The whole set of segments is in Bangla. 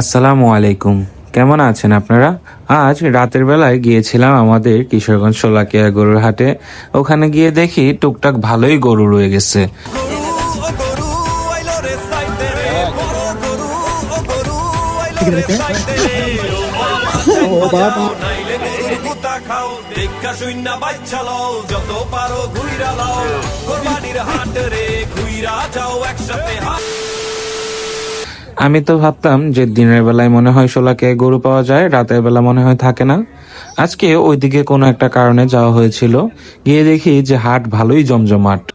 আসসালামু আলাইকুম। কেমন আছেন আপনারা? আজ রাতের বেলায় গিয়েছিলাম আমাদের কিশোরগঞ্জ সোলাকিয়া গরুর হাটে। ওখানে গিয়ে দেখি টুকটাক ভালোই গরু রয়ে গেছে। যত পারো ঘুইরা লও কোরবানির হাট রে ঘুইরা যাও একসাথে হাট আমি তো ভাবতাম যে দিনের বেলায় মনে হয় শোলাকে গরু পাওয়া যায় রাতের বেলা মনে হয় থাকে না। আজকে ওইদিকে কোনো একটা কারণে যাওয়া হয়েছিল। গিয়ে দেখি যে হাট ভালোই জমজমাট।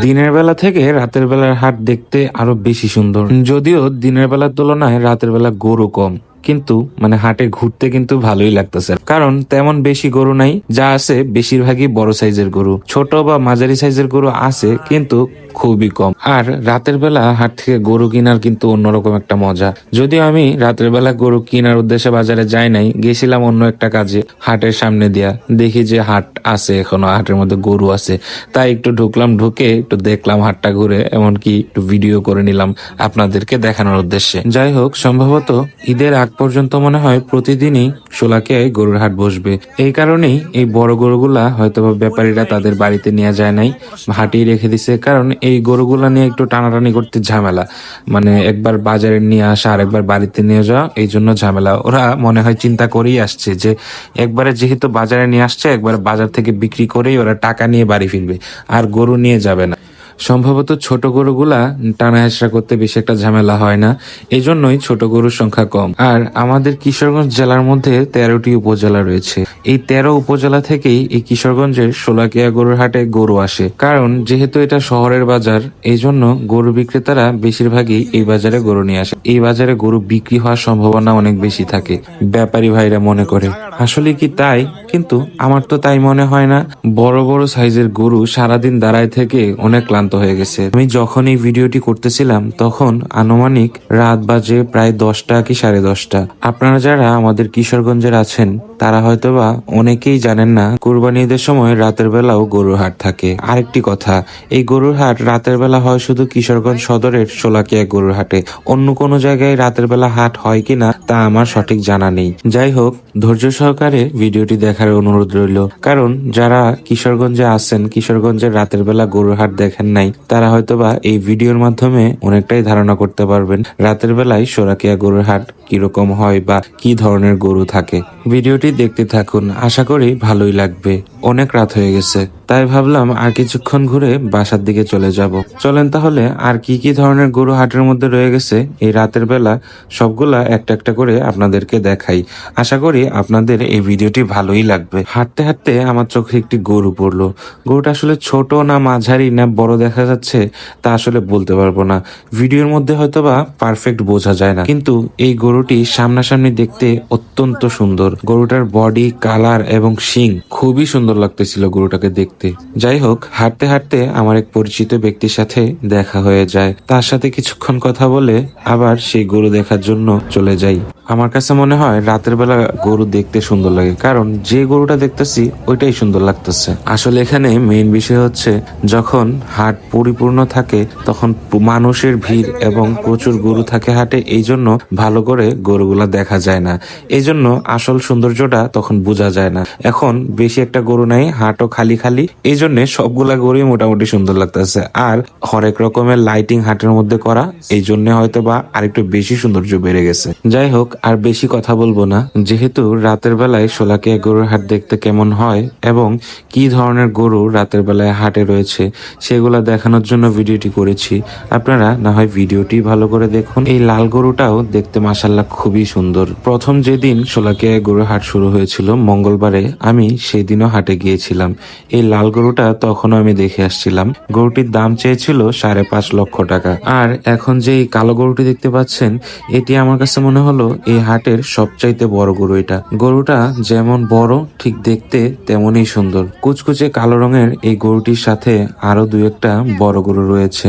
দিনের বেলা থেকে রাতের বেলার হাট দেখতে আরও বেশি সুন্দর। যদিও দিনের বেলার তুলনায় রাতের বেলা গরু কম। কিন্তু মানে হাটে ঘুরতে কিন্তু ভালোই লাগতেছে। কারণ, তেমন বেশি গরু নাই, যা আছে বেশিরভাগই বড় সাইজের গরু। ছোট বা মাঝারি সাইজের গরু আছে, কিন্তু খুবই কম। আর রাতের বেলা হাট থেকে গরু কেনার কিন্তু অন্যরকম একটা মজা। যদিও আমি রাতের বেলা গরু কেনার উদ্দেশ্যে বাজারে যাই নাই, গেছিলাম অন্য একটা কাজে, হাটের সামনে দিয়া। দেখি যে হাট আছে এখনও, হাটের মধ্যে গরু আছে। তাই একটু ঢুকলাম, ঢুকে একটু দেখলাম হাটটা ঘুরে, এমনকি একটু ভিডিও করে নিলাম আপনাদেরকে দেখানোর উদ্দেশ্যে। যাই হোক, সম্ভবত ঈদের আগ পর্যন্ত মনে হয় প্রতিদিনই শোলাকিয়ায় গরুর হাট বসবে। এই কারণেই এই বড় গরুগুলা হয়তো ব্যাপারীরা তাদের বাড়িতে নিয়ে যায় নাই, হাটেই রেখে দিছে। কারণ এই গরুগুলা নিয়ে একটু টানাটানি করতে ঝামেলা। মানে একবার বাজারে নিয়ে আসা আর একবার বাড়িতে নিয়ে যাওয়া, এই জন্য ঝামেলা। ওরা মনে হয় চিন্তা করেই আসছে যে, একবারে যেহেতু বাজারে নিয়ে আসছে, একবার বাজার থেকে বিক্রি করেই ওরা টাকা নিয়ে বাড়ি ফিরবে, আর গরু নিয়ে যাবে না। সম্ভবত ছোট গরুগুলা টানা হেঁচড়া করতে বেশি একটা ঝামেলা হয় না। এই জন্যই ছোট গরুর সংখ্যা কম। আর আমাদের কিশোরগঞ্জ জেলার মধ্যে তেরোটি উপজেলা রয়েছে। এই তেরো উপজেলা থেকেই এই কিশোরগঞ্জের সোলাকিয়া গরুর হাটে গরু আসে। কারণ যেহেতু এটা শহরের বাজার এই জন্য গরু বিক্রেতারা বেশিরভাগই এই বাজারে গরু নিয়ে আসে। এই বাজারে গরু বিক্রি হওয়ার সম্ভাবনা অনেক বেশি থাকে, ব্যাপারী ভাইরা মনে করে। আসলে কি তাই? কিন্তু আমার তো তাই মনে হয় না। বড় বড় সাইজের গরু সারাদিন দাঁড়ায় থেকে অনেক ক্লান্ত হয়ে গেছে। আমি যখন এই ভিডিওটি করতেছিলাম, তখন আনুমানিক রাত বাজে প্রায় দশটা কি সাড়ে দশটা। আপনারা যারা আমাদের কিশোরগঞ্জের আছেন তারা হয়তোবা অনেকেই জানেন না কুরবানি ঈদের সময় রাতের বেলাও গরুর হাট থাকে। আরেকটি কথা, এই গরুর হাট রাতের বেলা হয় শুধু কিশোরগঞ্জ সদরের সোলাকিয়া গরুর হাটে। অন্য কোনো জায়গায় রাতের বেলা হাট হয় কিনা তা আমার সঠিক জানা নেই। যাই হোক, ধৈর্য সহকারে ভিডিওটি দেখার অনুরোধ রইল। কারণ যারা কিশোরগঞ্জে আছেন, কিশোরগঞ্জের রাতের বেলা গরুর হাট দেখেন নাই, তারা হয়তোবা এই ভিডিওর মাধ্যমে অনেকটাই ধারণা করতে পারবেন রাতের বেলায় সোরাকিয়া গরুর হাট কীরকম হয় বা কি ধরনের গরু থাকে। ভিডিওটি দেখতে থাকুন। আশা করি ভালোই লাগবে। অনেক রাত হয়ে গেছে। তাই ভাবলাম আর কিছুক্ষণ ঘুরে বাসার দিকে চলে যাব। চলেন তাহলে, আর কি কি ধরনের গরু হাটের মধ্যে রয়ে গেছে, এই রাতের বেলা সবগুলা একটা একটা করে আপনাদেরকে দেখাই। আশা করি আপনাদের এই ভিডিওটি ভালোই লাগবে। হাঁটতে হাঁটতে আমার চোখে একটি গরু পড়ল। গরুটা আসলে ছোট না মাঝারি না বড় দেখা যাচ্ছে তা আসলে বলতে পারব না। ভিডিওর মধ্যে হয়তো বা পারফেক্ট বোঝা যায় না। কিন্তু এই গরুটি সামনাসামনি দেখতে অত্যন্ত সুন্দর। গরুটার বডি কালার এবং শিং খুবই সুন্দর লাগতেছিল গরুটাকে দেখতে। যাই হোক, হাঁটতে হাঁটতে আমার এক পরিচিত ব্যক্তির সাথে দেখা হয়ে যায়। তার সাথে কিছুক্ষণ কথা বলে আবার সেই গরু দেখার জন্য চলে যাই। আমার কাছে মনে হয় রাতের বেলা গরু দেখতে সুন্দর লাগে, কারণ যে গরুটা দেখতেছি ওইটাই সুন্দর লাগতেছে। আসলে এখানে মেইন বিষয় হচ্ছে যখন হাট পরিপূর্ণ থাকে, তখন মানুষের ভিড় এবং প্রচুর গরু থাকে হাটে, এই জন্য ভালো করে গরুগুলা দেখা যায় না। এই জন্য আসল সৌন্দর্যটা তখন বোঝা যায় না। এখন বেশি একটা গরু নাই, হাটও খালি খালি, এই জন্য সবগুলা গরুই মোটামুটি সুন্দর লাগতেছে। আর হরেক রকমের লাইটিং হাটের মধ্যে করা, এই জন্য হয়তো বা আরেকটু বেশি সৌন্দর্য বেড়ে গেছে। যাই হোক আর বেশি কথা বলব না। যেহেতু রাতের বেলায় সোলাকিয়া গরুর হাট দেখতে কেমন হয় এবং কি ধরনের গরু রাতের বেলায় হাটে রয়েছে, সেগুলা দেখানোর জন্য ভিডিওটি করেছি। আপনারা না হয় ভিডিওটি ভালো করে দেখুন। এই লাল গরুটাও দেখতে মাসাল্লাহ খুবই সুন্দর। প্রথম যেদিন সোলাকিয়া গরুর হাট শুরু হয়েছিল মঙ্গলবারে, আমি সেই দিনও হাটে গিয়েছিলাম। এই লাল গরুটা তখনও আমি দেখে আসছিলাম। গরুটির দাম চেয়েছিল সাড়ে পাঁচ লক্ষ টাকা। আর এখন যে কালো গরুটি দেখতে পাচ্ছেন, এটি আমার কাছে মনে হলো এই হাটের সবচাইতে বড় গরু এটা। গরুটা যেমন বড় ঠিক দেখতে তেমনই সুন্দর। কুচকুচে কালো রঙের এই গরুটির সাথে আরও দু একটা বড় গরু রয়েছে।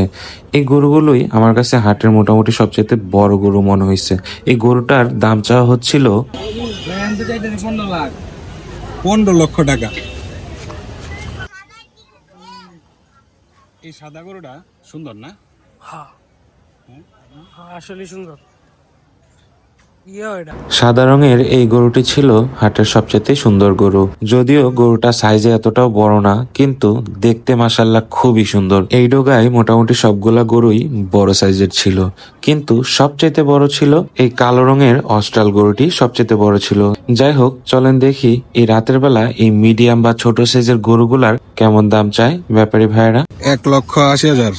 এই গরুগুলোই আমার কাছে হাটের মোটামুটি সবচাইতে বড় গরু মনে হয়েছে এই গরুটার দাম চাওয়া হচ্ছিল পনেরো লক্ষ টাকা। এই সাদা গরুটা সুন্দর না? হ্যাঁ। আসলে সুন্দর ইয়ে এটা সাদা রঙের এই গরুটি ছিল হাটের সবচেয়ে সুন্দর গরু যদিও গরুটা সাইজে এতটাও বড় না কিন্তু দেখতে মাসাল্লাহ খুবই সুন্দর এই ডোগায় মোটামুটি সবগুলা গরুই বড় সাইজের ছিল কিন্তু সবচেয়ে বড় ছিল এই কালো রঙের অস্ট্রাল গরুটি সবচেয়ে বড় ছিল যাই হোক চলেন দেখি এই রাতের বেলা এই মিডিয়াম বা ছোট সাইজের গরুগুলার কেমন দাম চায় ব্যাপারী ভাইয়েরা এক লক্ষ আশি হাজার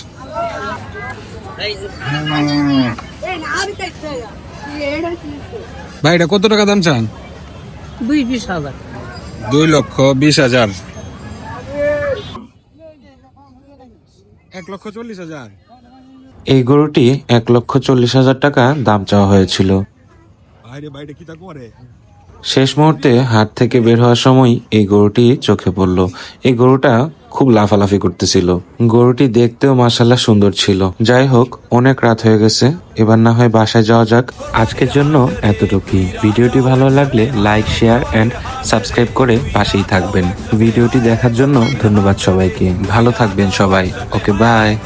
ভাই এটা কত টাকা দাম চান? দুই বিশ হাজার। দুই লক্ষ বিশ হাজার। এক লক্ষ চল্লিশ হাজার। এই গরুটি এক লক্ষ চল্লিশ হাজার টাকা দাম চাওয়া হয়েছিল। বাইরে বাইরে কি তা করে? শেষ মুহূর্তে হাট থেকে বের হওয়ার সময় এই গরুটি চোখে পড়ল। এই গরুটা খুব লাফালাফি করতেছিল। গরুটি দেখতেও মাসাল্লাহ সুন্দর ছিল। যাই হোক, অনেক রাত হয়ে গেছে। এবার না হয় বাসায় যাওয়া যাক। আজকের জন্য এতটুকুই। ভিডিওটি ভালো লাগলে লাইক, শেয়ার এন্ড সাবস্ক্রাইব করে পাশেই থাকবেন। ভিডিওটি দেখার জন্য ধন্যবাদ সবাইকে। ভালো থাকবেন সবাই। Okay bye